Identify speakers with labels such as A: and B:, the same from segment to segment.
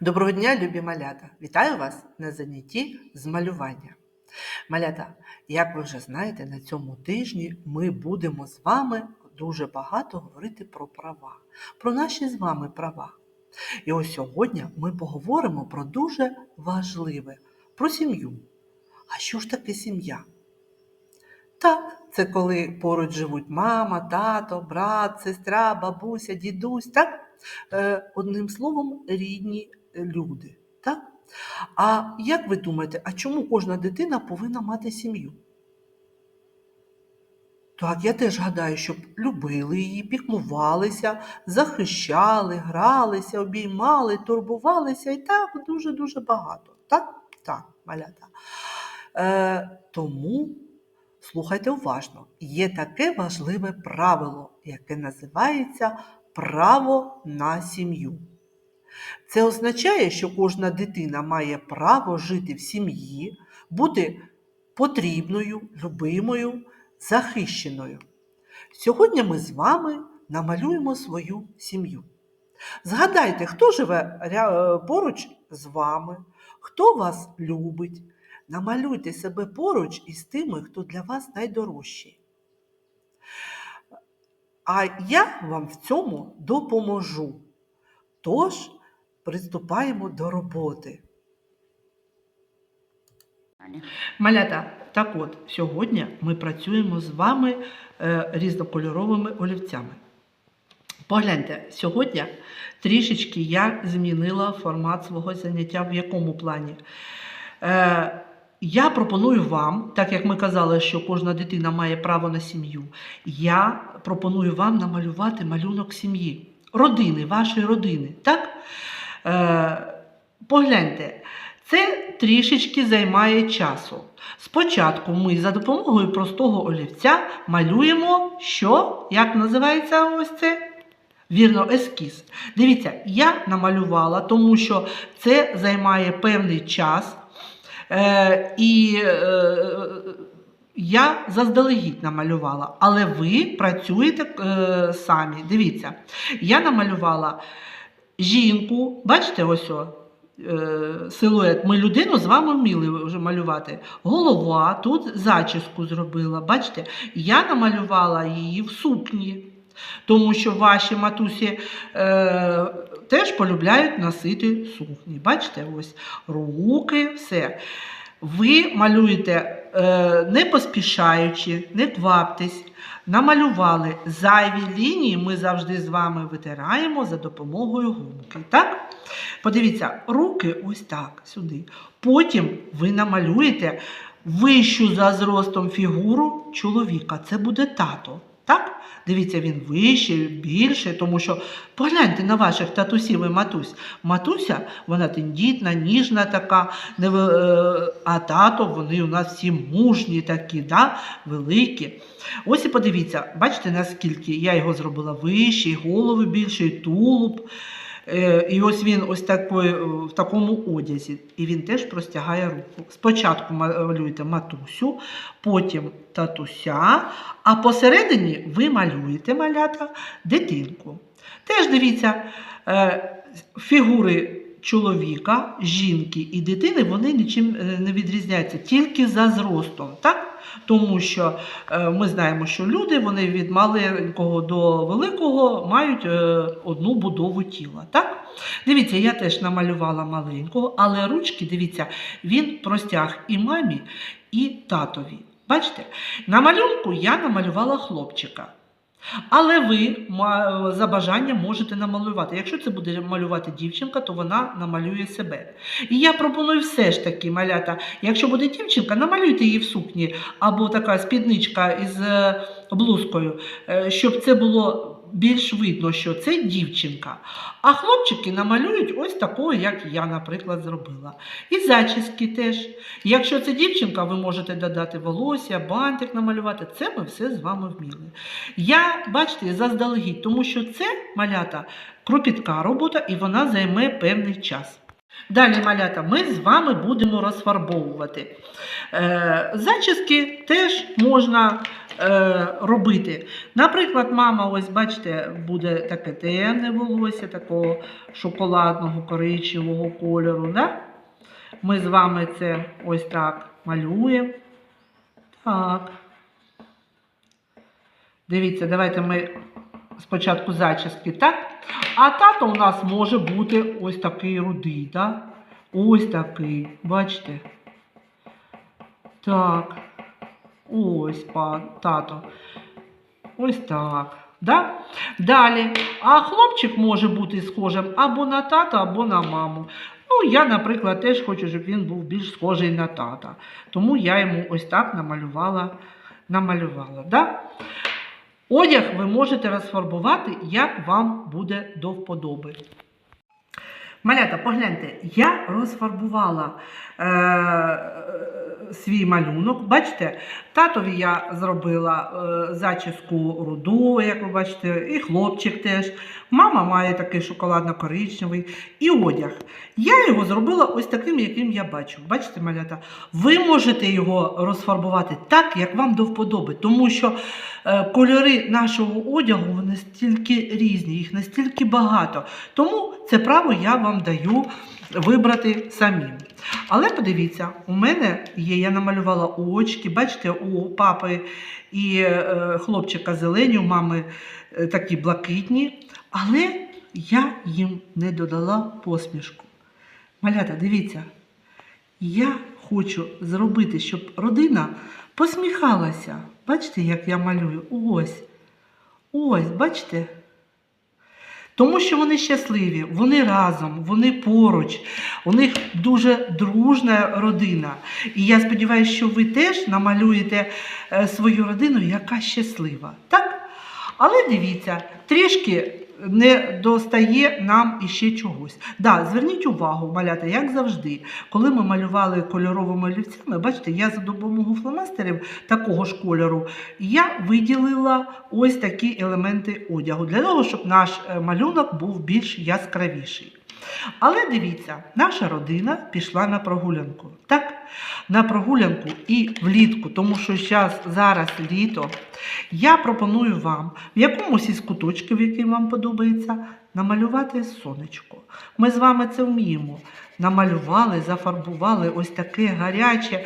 A: Доброго дня, любі малята! Вітаю вас на занятті з малювання. Малята, як ви вже знаєте, на цьому тижні ми будемо з вами дуже багато говорити про права, про наші з вами права. І ось сьогодні ми поговоримо про дуже важливе, про сім'ю. А що ж таке сім'я? Так, це коли поруч живуть мама, тато, брат, сестра, бабуся, дідусь, так? Е, одним словом, рідні люди. Так? А як ви думаєте, а чому кожна дитина повинна мати сім'ю? Так, я теж гадаю, щоб любили її, піклувалися, захищали, гралися, обіймали, турбувалися і так дуже-дуже багато. Так? Так, малята. Е, тому слухайте уважно, є таке важливе правило, яке називається право на сім'ю. Це означає, що кожна дитина має право жити в сім'ї, бути потрібною, любимою, захищеною. Сьогодні ми з вами намалюємо свою сім'ю. Згадайте, хто живе е, поруч з вами, хто вас любить. Намалюйте себе поруч із тими, хто для вас найдорожчий. А я вам в цьому допоможу. Тож, приступаємо до роботи. Малята, так от, сьогодні ми працюємо з вами е, різнокольоровими олівцями. Погляньте, сьогодні трішечки я змінила формат свого заняття в якому плані. Е, я пропоную вам, так як ми казали, що кожна дитина має право на сім'ю, я пропоную вам намалювати малюнок сім'ї, родини, вашої родини. Так? Е, погляньте, це трішечки займає часу. Спочатку ми за допомогою простого олівця малюємо, що, як називається ось це? Вірно, ескіз. Дивіться, я намалювала, тому що це займає певний час. Е, і е, я заздалегідь намалювала, але ви працюєте е, самі. Дивіться, я намалювала жінку, бачите, ось о, е, силует. Ми людину з вами вміли вже малювати. Голова, тут зачіску зробила. Бачите, я намалювала її в сукні. Тому що ваші матусі е, теж полюбляють носити сукні. Бачите, ось руки, все. Ви малюєте е, не поспішаючи, не кваптесь, намалювали зайві лінії, ми завжди з вами витираємо за допомогою гумки. Так? Подивіться, руки ось так сюди. Потім ви намалюєте вищу за зростом фігуру чоловіка. Це буде тато. Так? Дивіться, він вищий, більший, тому що погляньте на ваших татусів і матусь. Матуся, вона тендітна, ніжна така, не е, а тато, вони у нас всі мужні такі, да? великі. Ось і подивіться, бачите, наскільки я його зробила вищий, голови більший, тулуб. Е, І ось він ось такої, е, в такому одязі. І він теж простягає руку. Спочатку малюєте матусю, потім татуся, а посередині ви малюєте малята дитинку. Теж дивіться, е, фігури чоловіка, жінки і дитини вони нічим не відрізняються, тільки за зростом. Так? Тому що е, ми знаємо, що люди вони від маленького до великого мають е, одну будову тіла. Так? Дивіться, я теж намалювала маленького, але ручки, дивіться, він простяг і мамі, і татові. Бачите? На малюнку я намалювала хлопчика. Але ви за бажанням можете намалювати. Якщо це буде малювати дівчинка, то вона намалює себе. І я пропоную все ж таки малята. Якщо буде дівчинка, намалюйте її в сукні або така спідничка із е, блузкою, е, щоб це було більш видно, що це дівчинка. А хлопчики намалюють ось такого, як я, наприклад, зробила. І зачіски теж. Якщо це дівчинка, ви можете додати волосся, бантик намалювати. Це ми все з вами вміли. Я, бачите, заздалегідь, тому що це малята кропітка робота і вона займе певний час. Далі, малята, ми з вами будемо розфарбовувати. Е, зачіски теж можна е, робити. Наприклад, мама, ось бачите, буде таке темне волосся, такого шоколадного коричневого кольору. Да? Ми з вами це ось так малюємо. Так. Дивіться, давайте ми спочатку зачіски, так? А тато у нас може бути ось такий рудий, так? Ось такий, бачите? Так. Ось пан, тато. Ось так. Да? Далі. А хлопчик може бути схожим або на тата, або на маму. Ну, я, наприклад, теж хочу, щоб він був більш схожий на тата. Тому я йому ось так намалювала. намалювала. Да? Одяг ви можете розфарбувати, як вам буде до вподоби. Малята, погляньте, я розфарбувала е, свій малюнок. Бачите, татові я зробила е, зачіску руду, як ви бачите, і хлопчик теж. Мама має такий шоколадно-коричневий і одяг. Я його зробила ось таким, яким я бачу. Бачите, малята? Ви можете його розфарбувати так, як вам до вподоби, тому що кольори нашого одягу вони настільки різні, їх настільки багато. Тому це право я вам даю вибрати самі. Але подивіться, у мене є, я намалювала очки, бачите, у папи і е, хлопчика зелені, у мами е, такі блакитні, але я їм не додала посмішку. Малята, дивіться, я хочу зробити, щоб родина посміхалася. Бачите, як я малюю? Ось. Ось, бачите? Тому що вони щасливі, вони разом, вони поруч, у них дуже дружна родина. І я сподіваюся, що ви теж намалюєте е, свою родину, яка щаслива. Так? Але дивіться, трішки не достає нам іще чогось. Да, зверніть увагу, малята, як завжди, коли ми малювали кольоровими олівцями, бачите, я за допомогою фломастерів такого ж кольору, я виділила ось такі елементи одягу для того, щоб наш е, малюнок був більш яскравіший. Але дивіться, наша родина пішла на прогулянку. Так, на прогулянку і влітку, тому що зараз, зараз літо. Я пропоную вам в якомусь із куточків, який вам подобається, намалювати сонечко. Ми з вами це вміємо. Намалювали, зафарбували ось таке гаряче,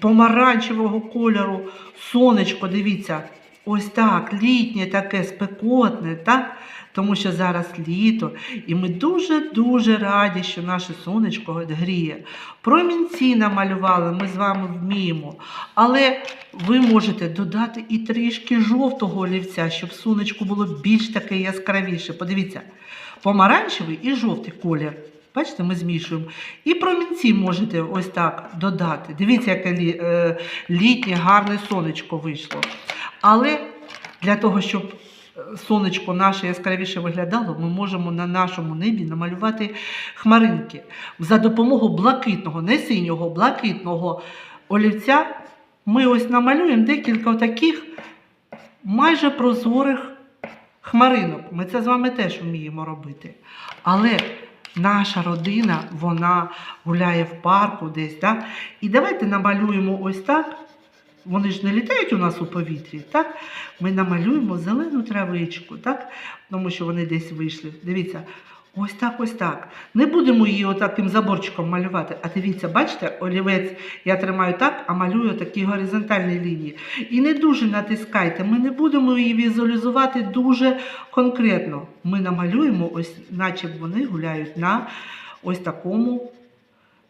A: помаранчевого кольору. Сонечко, дивіться, ось так, літнє таке спекотне, так? тому що зараз літо, і ми дуже-дуже раді, що наше сонечко гріє. Промінці намалювали, ми з вами вміємо. Але ви можете додати і трішки жовтого олівця, щоб сонечко було більш таке яскравіше. Подивіться, помаранчевий і жовтий колір. Бачите, ми змішуємо. І промінці можете ось так додати. Дивіться, яке е, літнє гарне сонечко вийшло. Але для того, щоб е, сонечко наше яскравіше виглядало, ми можемо на нашому небі намалювати хмаринки. За допомогою блакитного, не синього, блакитного олівця ми ось намалюємо декілька таких майже прозорих хмаринок. Ми це з вами теж вміємо робити. Але наша родина, вона гуляє в парку десь, так? І давайте намалюємо ось так. Вони ж не літають у нас у повітрі, так? Ми намалюємо зелену травичку, так? Тому що вони десь вийшли. Дивіться, ось так, ось так. Не будемо її отаким заборчиком малювати. А дивіться, бачите, олівець я тримаю так, а малюю такі горизонтальні лінії. І не дуже натискайте, ми не будемо її візуалізувати дуже конкретно. Ми намалюємо, ось, наче вони гуляють на ось такому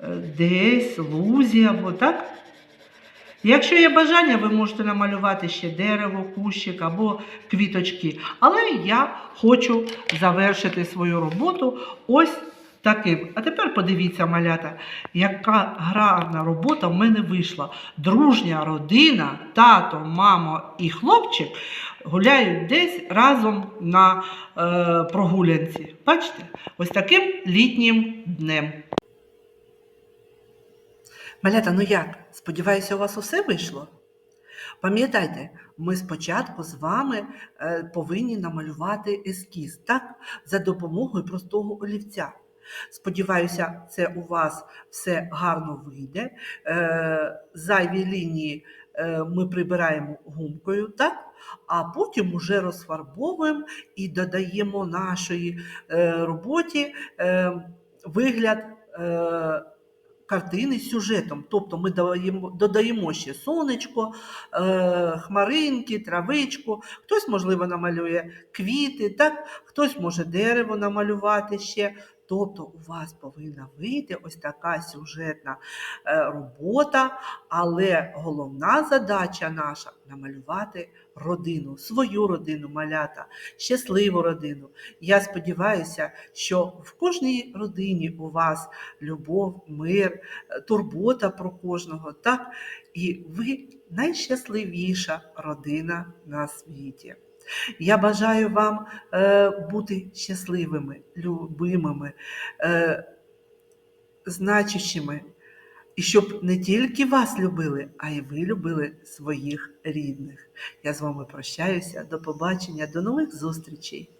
A: е, десь лузі або так. Якщо є бажання, ви можете намалювати ще дерево, кущик або квіточки. Але я хочу завершити свою роботу ось таким. А тепер подивіться, малята, яка гарна робота в мене вийшла. Дружня родина, тато, мама і хлопчик гуляють десь разом на е, прогулянці. Бачите? Ось таким літнім днем. Малята, ну як? Сподіваюся, у вас усе вийшло? Пам'ятайте, ми спочатку з вами е, повинні намалювати ескіз, так? За допомогою простого олівця. Сподіваюся, це у вас все гарно вийде. Е, зайві лінії е, ми прибираємо гумкою, так? а потім уже розфарбовуємо і додаємо нашої е, роботі вигляд. Картини з сюжетом, тобто ми додаємо, додаємо ще сонечко, е, хмаринки, травичку, хтось, можливо, намалює квіти, так? хтось може дерево намалювати ще. Тобто у вас повинна вийти ось така сюжетна е, робота, але головна задача наша намалювати родину, свою родину малята, щасливу родину. Я сподіваюся, що в кожній родині у вас любов, мир, турбота про кожного, так? І ви найщасливіша родина на світі. Я бажаю вам е, бути щасливими, любимими, е, значущими, і щоб не тільки вас любили, а й ви любили своїх рідних. Я з вами прощаюся. До побачення, до нових зустрічей.